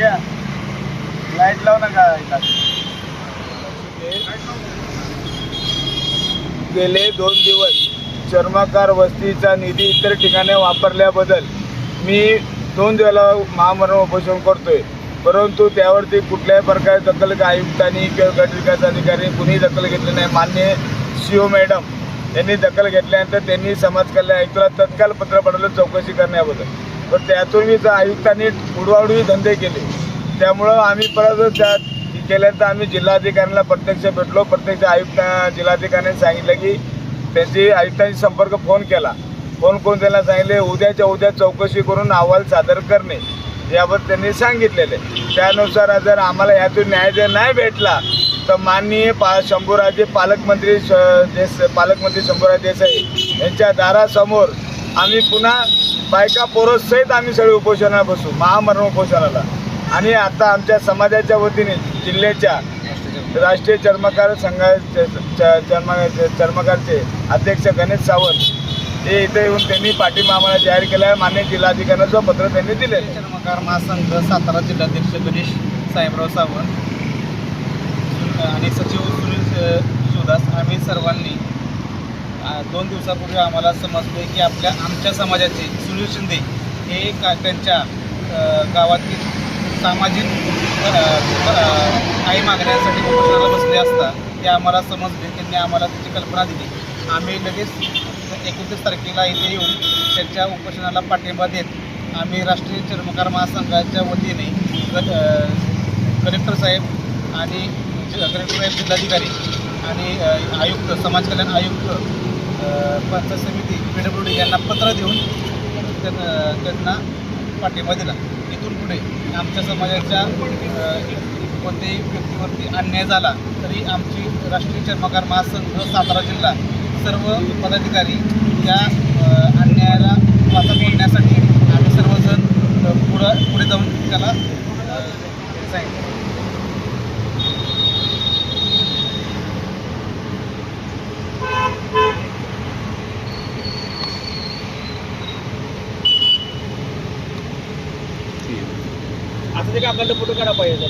Light लाव ना का गेले दोन दिवस चर्माकार वस्तीचा निधी इतर ठिकाणी वापरल्याबद्दल मी दोन दिवसाला महामरण उपोषण करतोय. परंतु त्यावरती कुठल्याही प्रकारे दखल आयुक्तांनी किंवा गटविकास अधिकारी कुणीही दखल घेतली नाही. मान्य सी ओ मॅडम यांनी दखल घेतल्यानंतर त्यांनी समाज कल्याण आयुक्ताला तत्काल पत्र पडवलं चौकशी करण्याबद्दल. व त्यातून मी त्या आयुक्तांनी उडवाउडवी धंदे केले. त्यामुळं आम्ही परत त्या केल्यानंतर आम्ही जिल्हाधिकाऱ्यांना प्रत्यक्ष भेटलो. प्रत्यक्ष आयुक्त जिल्हाधिकाऱ्यांनी सांगितलं की त्यांची आयुक्तांशी संपर्क फोन केला. फोन करून त्यांना सांगितले उद्याच्या उद्या चौकशी करून अहवाल सादर करणे. याबद्दल त्यांनी सांगितलेले. त्यानुसार जर आम्हाला यातून न्याय जर नाही भेटला तर माननीय पा शंभूराजे पालकमंत्री श देस पालकमंत्री शंभूराज देसाई यांच्या दारासमोर आम्ही पुन्हा बायका पोरसहित आम्ही सगळे उपोषणाला बसू महामरण उपोषणाला आणि आता आमच्या समाजाच्या वतीने जिल्ह्याच्या राष्ट्रीय चर्मकार संघा चर्म चर्मकारचे अध्यक्ष गणेश सावंत हे इथे येऊन त्यांनी पाठिंबा आम्हाला जाहीर केला आहे. मान्य जिल्हाधिकाऱ्यांचं पत्र त्यांनी दिले चर्मकार महासंघ सातारा जिल्हाध्यक्ष गणेश साहेबराव सावंत आणि सचिव सुनील सुदास शिवदास आम्ही सर्वांनी दोन दिवसापूर्वी आम्हाला समजले की आपल्या आमच्या समाजाचे सुनील शिंदे हे का त्यांच्या गावातील सामाजिक काही मागण्यांसाठी उपोषणाला बसले असता ते आम्हाला समजले. त्यांनी आम्हाला त्याची कल्पना दिली. आम्ही लगेच एकोणतीस तारखेला इथे येऊन त्यांच्या उपोषणाला पाठिंबा देत आम्ही राष्ट्रीय चर्मकार महासंघाच्या वतीने कलेक्टर साहेब आणि कलेक्टर साहेब जिल्हाधिकारी आणि आयुक्त समाज कल्याण आयुक्त पंचायत समिती पी डब्ल्यू डी यांना पत्र देऊन त्यां- त्यांना पाठिंबा दिला. इथून पुढे आमच्या समाजाच्या कोणत्याही व्यक्तीवरती अन्याय झाला तरी आमची राष्ट्रीय चर्मकार महासंघ सातारा जिल्हा सर्व पदाधिकारी या अन्यायाला वाचा फोडण्यासाठी आम्ही सर्वजण पुढं पुढे जाऊन त्याला सांगितलं. असं ते का आपल्याला फोटो काढा पाहिजे